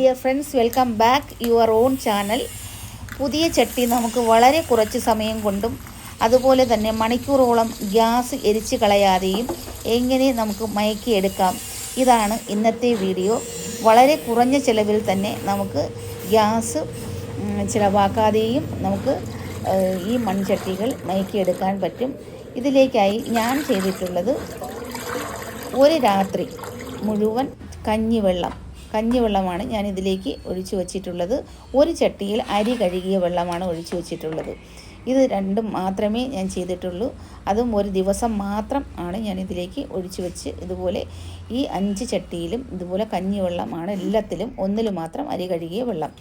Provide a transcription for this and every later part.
Dear friends welcome back your own channel പുതിയ ചട്ടി നമുക്ക് വളരെ കുറച്ച് സമയം കൊണ്ടും അതുപോലെ തന്നെ മണിക്കൂറോളം ഗ്യാസ് എരിച്ച് കളയാതെയും എങ്ങനെ നമുക്ക് മയക്കിയെടുക്കാം ഇതാണ് ഇന്നത്തെ വീഡിയോ. വളരെ കുറഞ്ഞ ചിലവിൽ തന്നെ നമുക്ക് ഗ്യാസ് ചിലവാക്കാതെയും നമുക്ക് ഈ മൺചട്ടികൾ മയക്കിയെടുക്കാൻ പറ്റും. ഇതിലേക്കായി ഞാൻ ചെയ്തിട്ടുള്ളത് ഒരു രാത്രി മുഴുവൻ കഞ്ഞിവെള്ളം. കഞ്ഞിവെള്ളമാണ് ഞാൻ ഇതിലേക്ക് ഒഴിച്ചു വച്ചിട്ടുള്ളത്. ഒരു ചട്ടിയിൽ അരി കഴുകിയ വെള്ളമാണ് ഒഴിച്ചു വച്ചിട്ടുള്ളത്. ഇത് രണ്ടും മാത്രമേ ഞാൻ ചെയ്തിട്ടുള്ളൂ. അതും ഒരു ദിവസം മാത്രം ആണ് ഞാൻ ഇതിലേക്ക് ഒഴിച്ചു വെച്ച് ഇതുപോലെ ഈ അഞ്ച് ചട്ടിയിലും ഇതുപോലെ കഞ്ഞിവെള്ളമാണ് എല്ലാത്തിലും ഒന്നിൽ മാത്രം അരി കഴുകിയ വെള്ളം.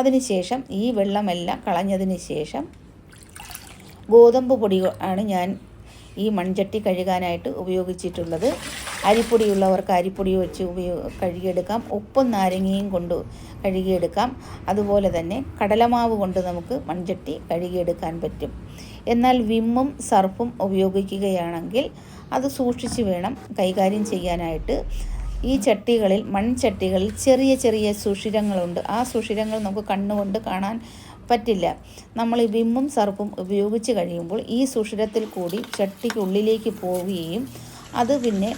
അതിനുശേഷം ഈ വെള്ളമെല്ലാം കളഞ്ഞതിന് ശേഷം ഗോതമ്പ് പൊടി ആണ് ഞാൻ ഈ മൺചട്ടി കഴുകാനായിട്ട് ഉപയോഗിച്ചിട്ടുള്ളത്. അരിപ്പൊടിയുള്ളവർക്ക് അരിപ്പൊടി വെച്ച് ഉപയോഗ കഴുകിയെടുക്കാം. ഉപ്പും നാരങ്ങയും കൊണ്ട് കഴുകിയെടുക്കാം. അതുപോലെ തന്നെ കടലമാവ് കൊണ്ട് നമുക്ക് മൺചട്ടി കഴുകിയെടുക്കാൻ പറ്റും. എന്നാൽ വിമ്മും സർഫും ഉപയോഗിക്കുകയാണെങ്കിൽ അത് സൂക്ഷിച്ച് വേണം കൈകാര്യം ചെയ്യാനായിട്ട്. ഈ ചട്ടികളിൽ മൺചട്ടികളിൽ ചെറിയ ചെറിയ സുഷിരങ്ങളുണ്ട്. ആ സുഷിരങ്ങൾ നമുക്ക് കണ്ണുകൊണ്ട് കാണാൻ പറ്റില്ല. നമ്മൾ ഈ വിമ്മും സർപ്പും ഉപയോഗിച്ച് കഴിയുമ്പോൾ ഈ സുഷിരത്തിൽ കൂടി ചട്ടിക്കുള്ളിലേക്ക് പോവുകയും അത് പിന്നെ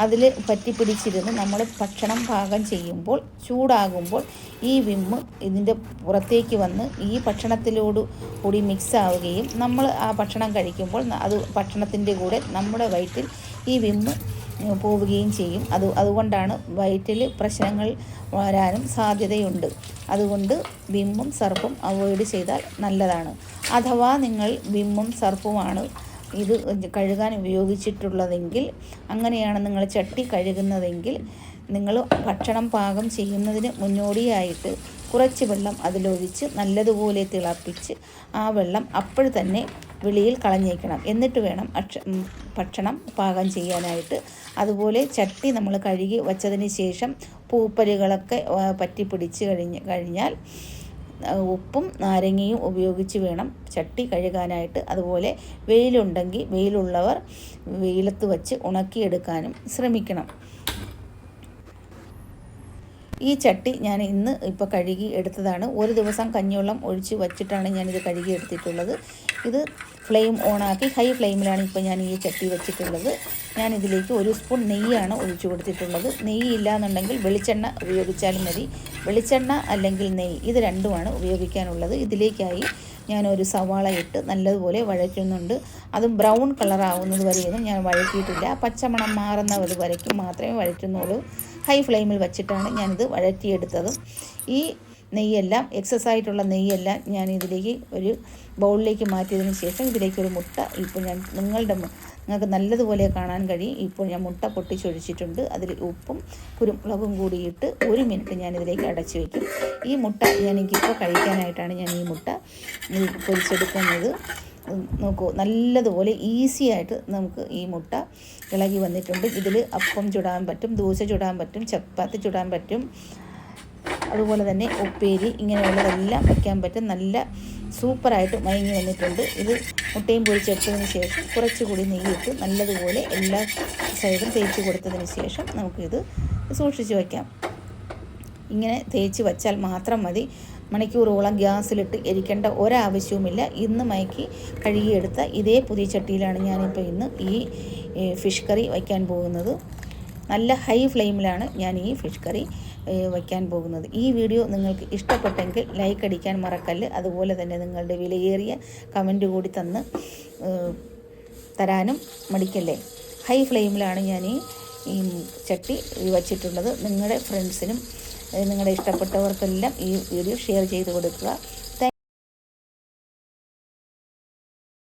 അതിൽ പറ്റിപ്പിടിച്ചിരുന്ന് നമ്മൾ ഭക്ഷണം പാകം ചെയ്യുമ്പോൾ ചൂടാകുമ്പോൾ ഈ വിമ്മ് ഇതിന്റെ പുറത്തേക്ക് വന്ന് ഈ ഭക്ഷണത്തിലോട് കൂടി മിക്സ് ആവുകയും നമ്മൾ ആ ഭക്ഷണം കഴിക്കുമ്പോൾ അത് ഭക്ഷണത്തിന്റെ കൂടെ നമ്മുടെ വയറ്റിൽ ഈ വിമ്മ് പോവുകയും ചെയ്യും. അത് അതുകൊണ്ടാണ് വയറ്റിൽ പ്രശ്നങ്ങൾ വരാനും സാധ്യതയുണ്ട്. അതുകൊണ്ട് വിമ്മും സർപ്പും അവോയ്ഡ് ചെയ്താൽ നല്ലതാണ്. അഥവാ നിങ്ങൾ വിമ്മും സർഫുമാണ് ഇത് കഴുകാൻ ഉപയോഗിച്ചിട്ടുള്ളതെങ്കിൽ അങ്ങനെയാണ് നിങ്ങൾ ചട്ടി കഴുകുന്നതെങ്കിൽ നിങ്ങൾ ഭക്ഷണം പാകം ചെയ്യുന്നതിന് മുന്നോടിയായിട്ട് കുറച്ച് വെള്ളം അതിലൊഴിച്ച് നല്ലതുപോലെ തിളപ്പിച്ച് ആ വെള്ളം അപ്പോൾ തന്നെ വെളിയിൽ കളഞ്ഞേക്കണം. എന്നിട്ട് വേണം ഭക്ഷണം പാകം ചെയ്യാനായിട്ട്. അതുപോലെ ചട്ടി നമ്മൾ കഴുകി വച്ചതിന് ശേഷം പൂപ്പലുകളൊക്കെ പറ്റി പറ്റിപ്പിടിച്ച് കഴിഞ്ഞ് കഴിഞ്ഞാൽ ഉപ്പും നാരങ്ങയും ഉപയോഗിച്ച് വേണം ചട്ടി കഴുകാനായിട്ട്. അതുപോലെ വെയിലുണ്ടെങ്കിൽ വെയിലുള്ളവർ വെയിലത്ത് വച്ച് ഉണക്കിയെടുക്കാനും ശ്രമിക്കണം. ഈ ചട്ടി ഞാൻ ഇന്ന് ഇപ്പോൾ കഴുകി എടുത്തതാണ്. ഒരു ദിവസം കഞ്ഞിവെള്ളം ഒഴിച്ച് വച്ചിട്ടാണ് ഞാനിത് കഴുകി എടുത്തിട്ടുള്ളത്. ഇത് ഫ്ലെയിം ഓണാക്കി ഹൈ ഫ്ലെയിമിലാണ് ഇപ്പോൾ ഞാൻ ഈ ചട്ടി വെച്ചിട്ടുള്ളത്. ഞാൻ ഇതിലേക്ക് ഒരു സ്പൂൺ നെയ്യാണ് ഒഴിച്ചു കൊടുത്തിട്ടുള്ളത്. നെയ്യ് ഇല്ല എന്നുണ്ടെങ്കിൽ വെളിച്ചെണ്ണ ഉപയോഗിച്ചാലും മതി. വെളിച്ചെണ്ണ അല്ലെങ്കിൽ നെയ്യ് ഇത് രണ്ടുമാണ് ഉപയോഗിക്കാനുള്ളത്. ഇതിലേക്കായി ഞാനൊരു സവാള ഇട്ട് നല്ലതുപോലെ വഴറ്റുന്നുണ്ട്. അതും ബ്രൗൺ കളറാവുന്നത് വരെയൊന്നും ഞാൻ വഴറ്റിയിട്ടില്ല. പച്ചമണം മാറുന്നവർ വരയ്ക്കും മാത്രമേ വഴറ്റുന്നുള്ളൂ. ഹൈ ഫ്ലെയിമിൽ വച്ചിട്ടാണ് ഞാനിത് വഴറ്റിയെടുത്തത്. ഈ നെയ്യെല്ലാം എക്സസ് ആയിട്ടുള്ള നെയ്യെല്ലാം ഞാൻ ഇതിലേക്ക് ഒരു ബൗളിലേക്ക് മാറ്റിയതിന് ശേഷം ഇതിലേക്ക് ഒരു മുട്ട ഇപ്പോൾ ഞാൻ നിങ്ങളുടെ നിങ്ങൾക്ക് നല്ലതുപോലെ കാണാൻ കഴിയും. ഇപ്പോൾ ഞാൻ മുട്ട പൊട്ടിച്ചൊഴിച്ചിട്ടുണ്ട്. അതിൽ ഉപ്പും കുരുമുളകും കൂടിയിട്ട് ഒരു മിനിറ്റ് ഞാൻ ഇതിലേക്ക് അടച്ചു വയ്ക്കും ഈ മുട്ട ഞാൻ എനിക്കിപ്പോൾ കഴിക്കാനായിട്ടാണ് ഞാൻ ഈ മുട്ട പൊരിച്ചെടുക്കുന്നത്. നോക്കൂ നല്ലതുപോലെ ഈസി ആയിട്ട് നമുക്ക് ഈ മുട്ട ഇളകി വന്നിട്ടുണ്ട്. ഇതിൽ അപ്പം ചുടാൻ പറ്റും ദോശ ചുടാൻ പറ്റും ചപ്പാത്തി ചുടാൻ പറ്റും. അതുപോലെ തന്നെ ഉപ്പേരി ഇങ്ങനെയുള്ളതെല്ലാം വയ്ക്കാൻ പറ്റും. നല്ല സൂപ്പറായിട്ട് മയങ്ങി വന്നിട്ടുണ്ട്. ഇത് മുട്ടയും പൊരിച്ചെടുത്തതിന് ശേഷം കുറച്ചുകൂടി നെയ്യിട്ട് നല്ലതുപോലെ എല്ലാ സൈഡും തേച്ച് കൊടുത്തതിന് ശേഷം നമുക്കിത് സൂക്ഷിച്ച് വയ്ക്കാം ഇങ്ങനെ തേച്ച് വച്ചാൽ മാത്രം മതി. മണിക്കൂറോളം ഗ്യാസിലിട്ട് എരിക്കേണ്ട ഒരാവശ്യവുമില്ല. ഇന്ന് മയക്കി കഴുകിയെടുത്ത ഇതേ പുതിയ ചട്ടിയിലാണ് ഞാനിപ്പോൾ ഇന്ന് ഈ ഫിഷ് കറി വയ്ക്കാൻ പോകുന്നത്. നല്ല ഹൈ ഫ്ലെയിമിലാണ് ഞാൻ ഈ ഫിഷ് കറി വയ്ക്കാൻ പോകുന്നത്. ഈ വീഡിയോ നിങ്ങൾക്ക് ഇഷ്ടപ്പെട്ടെങ്കിൽ ലൈക്ക് അടിക്കാൻ മറക്കല്ല്. അതുപോലെ തന്നെ നിങ്ങളുടെ വിലയേറിയ കമന്റ് കൂടി തന്ന് തരാനും മടിക്കല്ലേ? ഹൈ ഫ്ലെയിമിലാണ് ഞാൻ ഈ ചട്ടി വച്ചിട്ടുള്ളത്. നിങ്ങളുടെ ഫ്രണ്ട്സിനും നിങ്ങളുടെ ഇഷ്ടപ്പെട്ടവർക്കെല്ലാം ഈ വീഡിയോ ഷെയർ ചെയ്ത് കൊടുക്കുക.